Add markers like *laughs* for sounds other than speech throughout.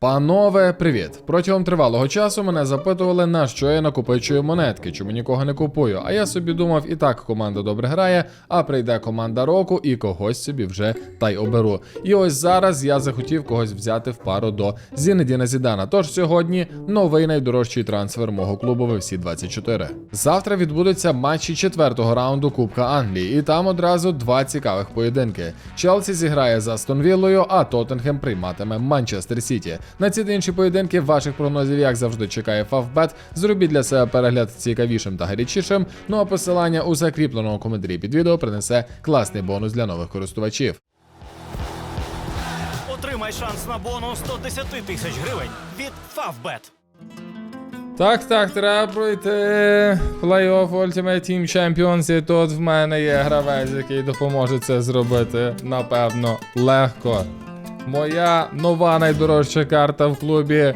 Панове, привіт! Протягом тривалого часу мене запитували, на що я накопичую монетки, чому нікого не купую. А я собі думав, і так команда добре грає, а прийде команда року і когось собі вже та й оберу. І ось зараз я захотів когось взяти в пару до Зінедіна Зідана. Тож сьогодні новий найдорожчий трансфер мого клубу всі 24. Завтра відбудуться матчі четвертого раунду Кубка Англії, і там одразу два цікавих поєдинки. Челсі зіграє з Астон Віллою, а Тоттенхем прийматиме Манчестер Сіті. На ці та інші поєдинки ваших прогнозів, як завжди, чекає Фавбет. Зробіть для себе перегляд цікавішим та гарячішим. Ну а посилання у закріпленому коментарі під відео принесе класний бонус для нових користувачів. Отримай шанс на бонус 110 тисяч гривень від Favbet. Так, так, треба пройти плей-офф Ultimate Team Champions, і тут в мене є гравець, який допоможе це зробити, напевно, легко. Моя нова найдорожча карта в клубі.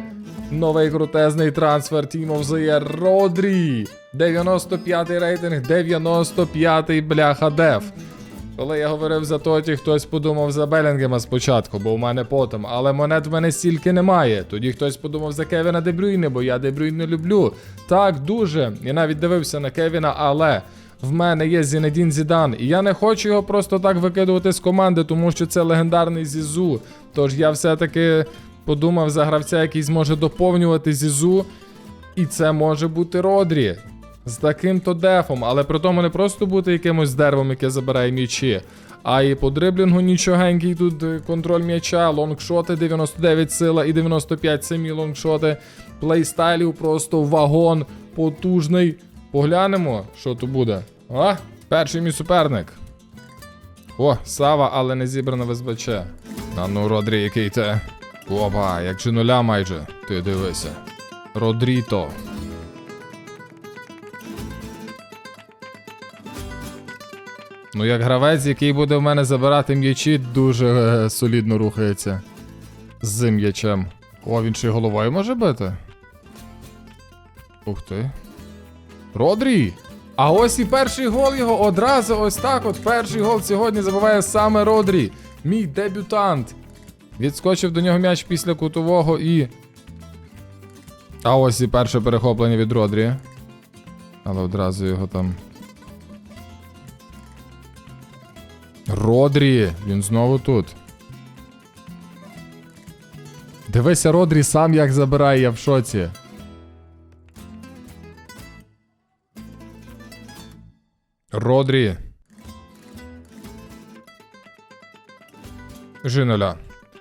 Новий крутезний трансфер Team of the Year Родрі. 95-й рейтинг, 95-й бляха деф. Коли я говорив за Тоті, хтось подумав за Белінгема спочатку, бо у мене потом, але монет в мене стільки немає. Тоді хтось подумав за Кевіна Дебрюйне, бо я Дебрюйне люблю. Так, дуже. Я навіть дивився на Кевіна, але в мене є Зінедін Зідан, і я не хочу його просто так викидувати з команди, тому що це легендарний Зізу. Тож я все-таки подумав за гравця, який зможе доповнювати Зізу. І це може бути Родрі. З таким-то дефом, але при тому не просто бути якимось деревом, яке забирає м'ячі, а і по дриблінгу нічогенький тут е, контроль м'яча, лонгшоти 99 сила і 95 самі лонгшоти. Плейстайлів просто вагон потужний. Поглянемо, що тут буде. А, перший мій суперник. О, Сава, але не зібрана в СБЧ. А ну, Родрі, який ти. Опа, як же нуля майже. Ти дивися. Родріто. Ну, як гравець, який буде в мене забирати м'ячі, дуже е, солідно рухається. З м'ячем. О, він ще й головою може бити. Ух ти. Родрі! А ось і перший гол його одразу ось так. От перший гол сьогодні забиває саме Родрі. Мій дебютант. Відскочив до нього м'яч після кутового і. А ось і перше перехоплення від Родрі. Але одразу його там. Родрі, він знову тут. Дивися, Родрі сам як забирає, я в шоці. Родрі. Жиноля.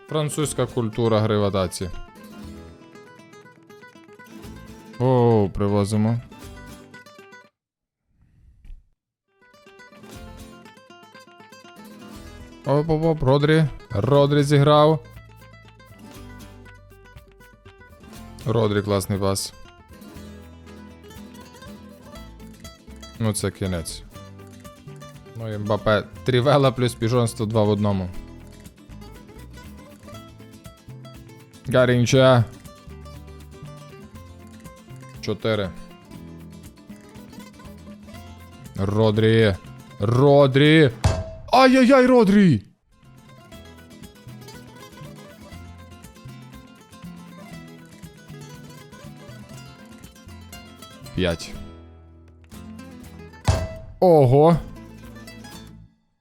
Французька культура гри в атаці. О, привозимо. Оп-оп-оп, Родрі. Родрі зіграв. Родрі класний пас. Ну, це кінець. Ну і Мбапе. Трівела плюс піжонство 2 в одному. Гарінча. 4. Родрі. Родрі. Ай-яй-яй, Родрі! П'ять. Ого.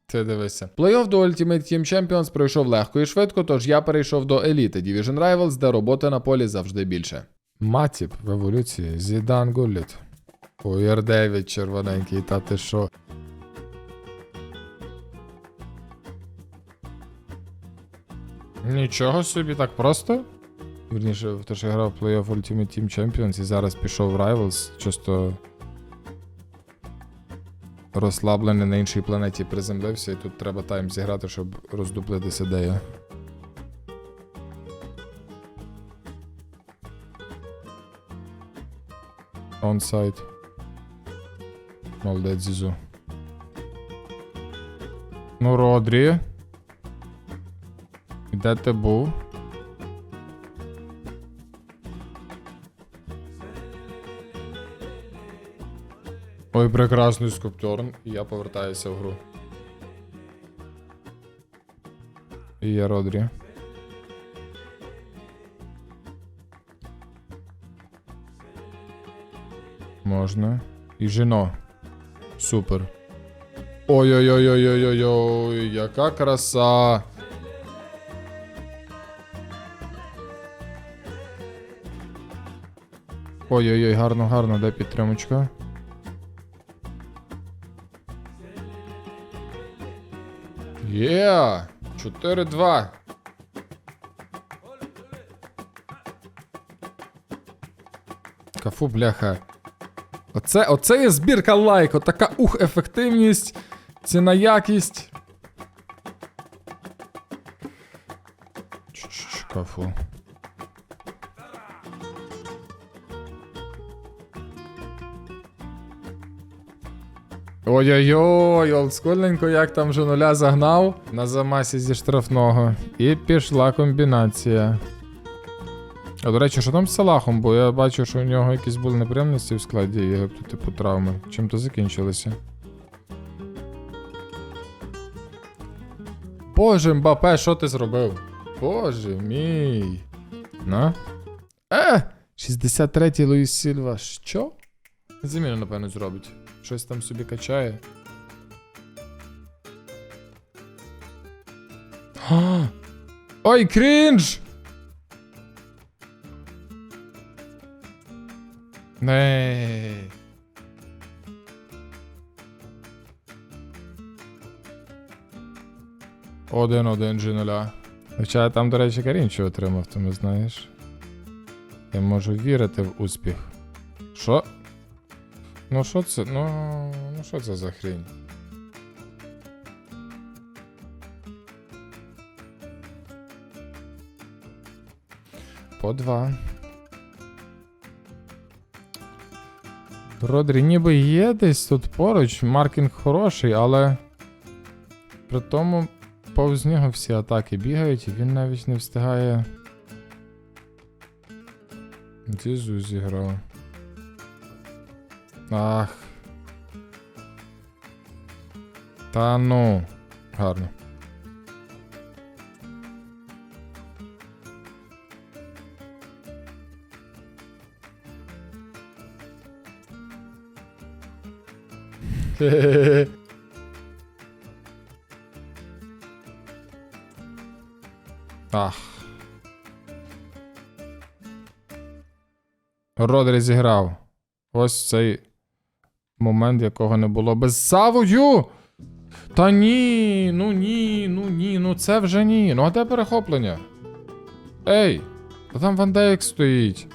Ти дивися. Плей-офф до Ultimate Team Champions пройшов легко і швидко, тож я перейшов до еліти Division Rivals, де роботи на полі завжди більше. Матіп в еволюції. Зідан Гулліт. Уєр 9 червоненький, та ти що? Нічого собі, так просто? Вірніше, те, що я грав в Play-off Ultimate Team Champions і зараз пішов в Rivals, чисто розслаблений на іншій планеті приземлився, і тут треба тайм зіграти, щоб роздуплитися де я. Онсайд. Молодець Зізу. Ну, Родрі. Де ти був? Ой, прекрасний скуптерн, і я повертаюся в гру. І я Родрі. Можна. І жіно. Супер. Ой-ой-ой-ой-ой-ой-ой, яка краса. Ой-ой-ой, гарно, гарно, де підтримочка. Є! 4-2. Кафу, бляха. Оце, оце є збірка лайк, отака ух, ефективність, ціна якість. Кафу. Ой-ой-ой, олдскульненько, як там вже нуля загнав на замасі зі штрафного. І пішла комбінація. А до речі, що там з Салахом? Бо я бачу, що у нього якісь були неприємності в складі Єгипту, типу травми. Чим то закінчилося? Боже, Мбапе, що ти зробив? Боже мій. На? Е! 63-й Луїс Сільва. Що? Заміну, напевно, зробить. Щось там собі качає. Ой, крінж! Не. Один-один же нуля. Хоча там, до речі, Карінчо отримав, тому знаєш. Я можу вірити в успіх. Що? Ну що це? Ну. Ну що це за хрінь? По два. Родрі ніби є десь тут поруч, маркінг хороший, але при тому повз нього всі атаки бігають, і він навіть не встигає. Дізу зіграв. Ах. Та ну. Гарно. Хе-хе-хе. Ах. Родрі зіграв. Ось цей момент, якого не було. Без Савою! Та ні, ну ні, ну ні, ну це вже ні. Ну а де перехоплення? Ей! Та там Вандейк стоїть.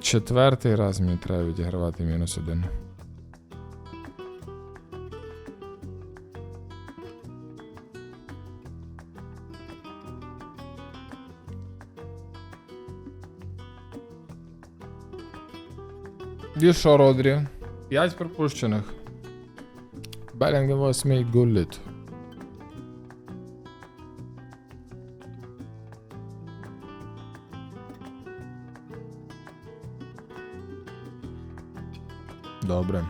Четвертий раз мені треба відігравати мінус один. І що, Родрі? П'ять пропущених. Белінгем восьмий гуліт. Добре.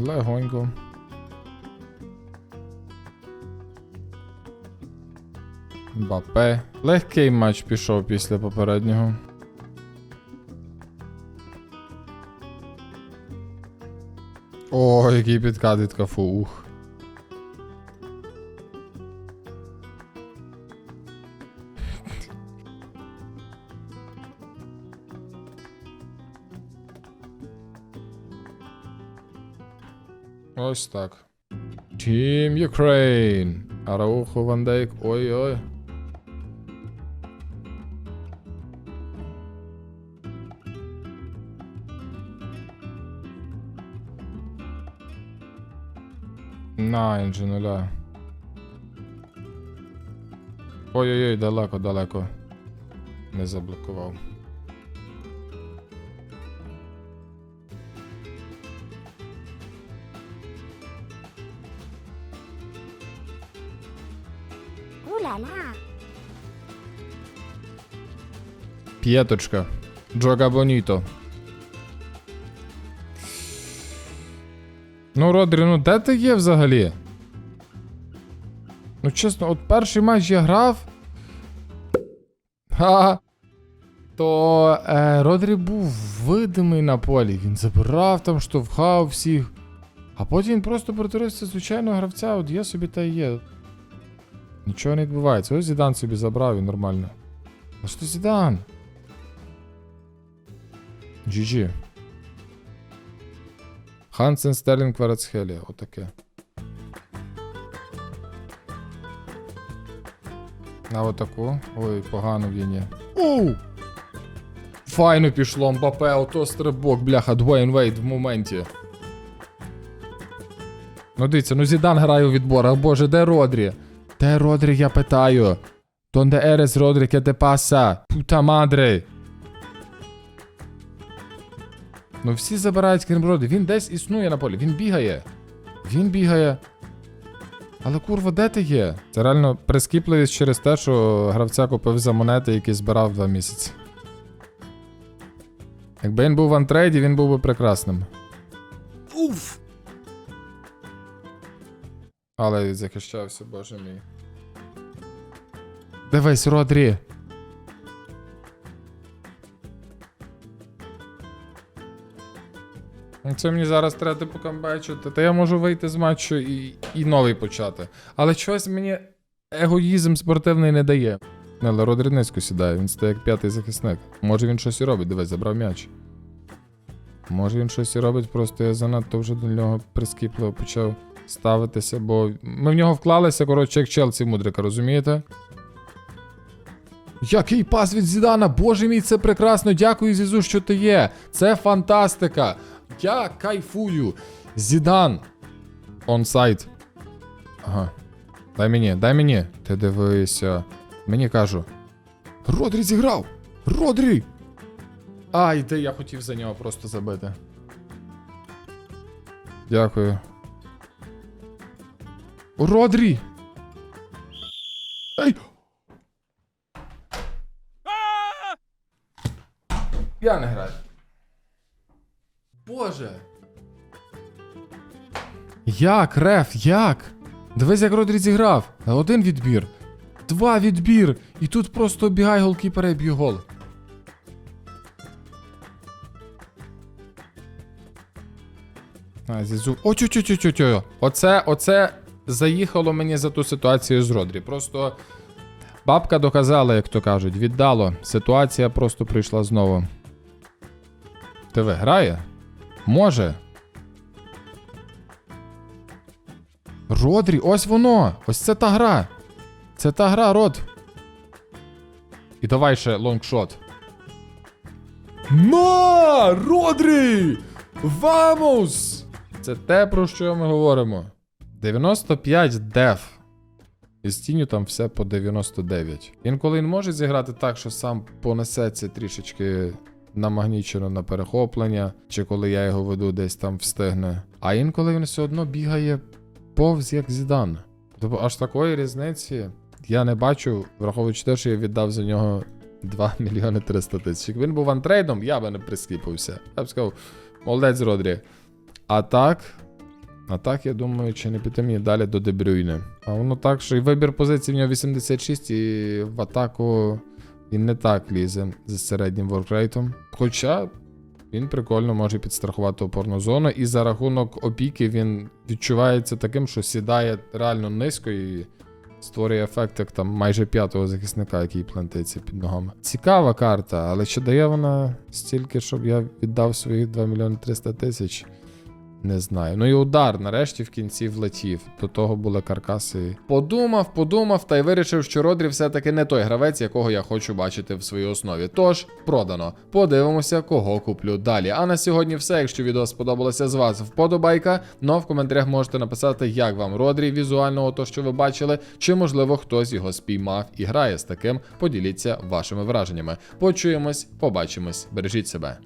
Легонько. Бапе. Легкий матч пішов після попереднього. О, який підкат від кафу. Ух. Ось так. Team Ukraine. Араухо Ван Дейк. Ой-ой. На, інжи нуля. Ой-ой-ой, далеко, далеко. Не заблокував. Ooh la la. П'єточка. Джога Боніто. Ну, Родрі, ну де ти є взагалі? Ну, чесно, от перший матч я грав. Ха. То е, Родрі був видимий на полі. Він забирав там, штовхав всіх. А потім він просто перетворився звичайного гравця, от є собі та є. Нічого не відбувається. Ось Зідан собі забрав і нормально. А що Зідан? GG. Хансен Стерлінг Кварацхелія. Отаке. А отаку. Ой, погано в Яні. Оу! Файно пішло, Мбапе, ото стрибок, бляха, Двоєн Вейд в моменті. Ну дивіться, ну Зідан грає у відборах. Боже, де Родрі? Де Родрі, я питаю? Донде ерес Родрі, те паса? Пута мадре. Ну всі забирають крім Родрі. Він десь існує на полі. Він бігає. Він бігає. Але курва, де ти є? Це реально прискіпливість через те, що гравця купив за монети, які збирав два місяці. Якби він був в антрейді, він був би прекрасним. Уф! Але захищався, боже мій. Дивись, Родрі. Це мені зараз треба типу камбечити. Та я можу вийти з матчу і, і новий почати. Але щось мені егоїзм спортивний не дає. Не, але Родрі низько сідає, він стає як п'ятий захисник. Може він щось і робить, дивись, забрав м'яч. Може він щось і робить, просто я занадто вже до нього прискіпливо почав ставитися, бо ми в нього вклалися, коротше, як Челсі мудрика, розумієте? Який пас від Зідана! Боже мій, це прекрасно! Дякую, Зізу, що ти є! Це фантастика! Я кайфую! Зідан! Онсайд. Ага. Дай мені, дай мені. Ти дивися. Мені кажу. Родрі зіграв! Родрі! Ай, де я хотів за нього просто забити. Дякую. Родрі! Ей! Я не граю. Боже. Як, реф, як? Дивись, як Родрі зіграв. Один відбір. Два відбір. І тут просто обігай голкіпера і б'є гол. А, зізу. О, чу чу чу чу чу Оце, оце заїхало мені за ту ситуацію з Родрі. Просто бабка доказала, як то кажуть, віддало. Ситуація просто прийшла знову. ТВ грає? Може. Родрі, ось воно! Ось це та гра. Це та гра, Род. І давай ще лонгшот. На! Родрі! Вамус! Це те, про що ми говоримо. 95 деф. І з тінню там все по 99. Інколи він може зіграти так, що сам понесеться трішечки намагнічено на перехоплення, чи коли я його веду, десь там встигне. А інколи він все одно бігає повз як зідан. Тобто аж такої різниці я не бачу, враховуючи те, що я віддав за нього 2 *laughs* мільйони 300 тисяч. Якби він був антрейдом, я би не прискіпався. Я б сказав, молодець Родрі. А так. А так, я думаю, чи не піти мені далі до Дебрюйне. А воно так, що і вибір позицій в нього 86, і в атаку він не так лізе з середнім воркрейтом. Хоча він прикольно може підстрахувати опорну зону, і за рахунок опіки він відчувається таким, що сідає реально низько і створює ефект, як там майже п'ятого захисника, який плентиться під ногами. Цікава карта, але чи дає вона стільки, щоб я віддав своїх 2 мільйони 300 тисяч? Не знаю. Ну і удар нарешті в кінці влетів. До того були каркаси. Подумав, подумав та й вирішив, що Родрі все-таки не той гравець, якого я хочу бачити в своїй основі. Тож, продано. Подивимося, кого куплю далі. А на сьогодні все. Якщо відео сподобалося з вас, вподобайка. Ну а в коментарях можете написати, як вам Родрі візуального, то що ви бачили, чи можливо хтось його спіймав і грає з таким. Поділіться вашими враженнями. Почуємось, побачимось, бережіть себе.